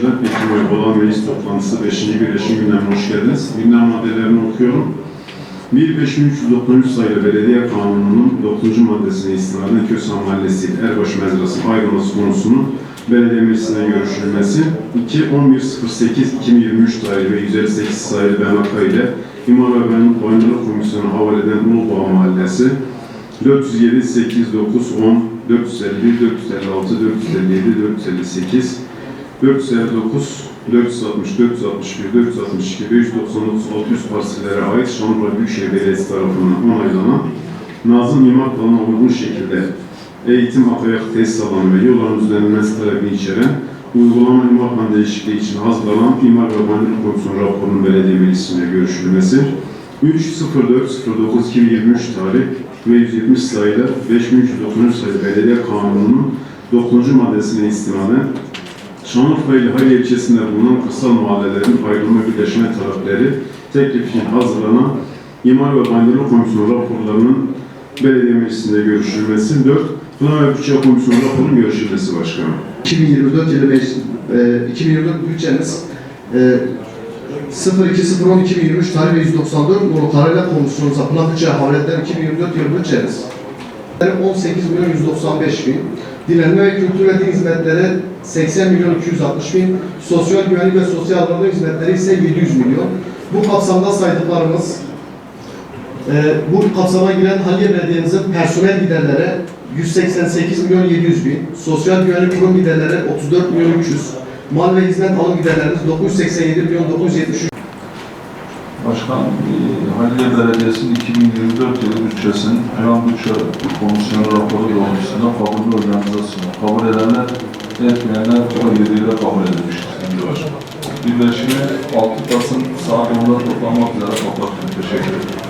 Ekim ayı olan meclis toplantısı 5. birleşim gündemine hoş geldiniz. Gündem maddelerini okuyorum. 1.5393 sayılı Belediye Kanunu'nun 9. maddesine istinaden Kösan Mahallesi Erbaş Mezrası ayrılması konusunun belediye meclisine görüşülmesi. 2.11.08.2023 tarihi ve 158 sayılı BMK ile İmar ve Ben Bayındırlık Komisyonu havale eden Ulubağ Mahallesi 407, 8, 9, 10, 450, 456, 457, 458, 459, 460, 461, 462, 599, 600 parsellere ait Şanlıurfa Büyükşehir Belediyesi tarafından onaylanan Nazım İmar Planı'na uygun şekilde eğitim, akayak tesis alanı ve yolların düzenlenmesi talebini içeren uygulama imar planı değişikliği için hazırlanan İmar ve Bayındırlık Komisyonu raporunun belediye meclisinde görüşülmesi 3.04.09.2023 tarih ve 170 sayılı 5393 sayılı Belediye Kanunu'nun 9. maddesine istinaden Şanlıurfa ile ilçesinde bulunan kırsal mahallelerin ayrılma birleşme talepleri teklif için hazırlanan İmar ve Bayındırlık Komisyonu raporlarının belediye meclisinde görüşülmesi 4. Plan ve Bütçe Komisyonu raporunun görüşülmesi başkanım. 2024 yılı meclis, e, 2024 bütçemiz e, 02.010.2023 tarih ve 194 numaralı kararıyla komisyonumuz yapılan bütçe havaletten 2024 yılı bütçemiz 18 milyon 195 bin, dinlenme ve kültür ve din hizmetleri 80 milyon 260 bin, sosyal güvenlik ve sosyal alanı hizmetleri ise 700 milyon. Bu kapsamda saydıklarımız e, bu kapsama giren Haliye Belediye'mizin personel giderleri 188 milyon 700 bin, sosyal güvenlik kurum giderleri 34 milyon 300, mal ve hizmet alım giderlerimiz 987 milyon 973 Başkan, e, Haliliye Belediyesi'nin 2024 yılı bütçesinin Plan Bütçe Komisyonu raporu doğrultusunda kabul organizasyonu. Kabul edenler, etmeyenler 17 ile kabul edilmiştir. Şimdi başkan. Birleşimi 6 Kasım saat 10'da toplanmak üzere kapatıyorum. Teşekkür ederim.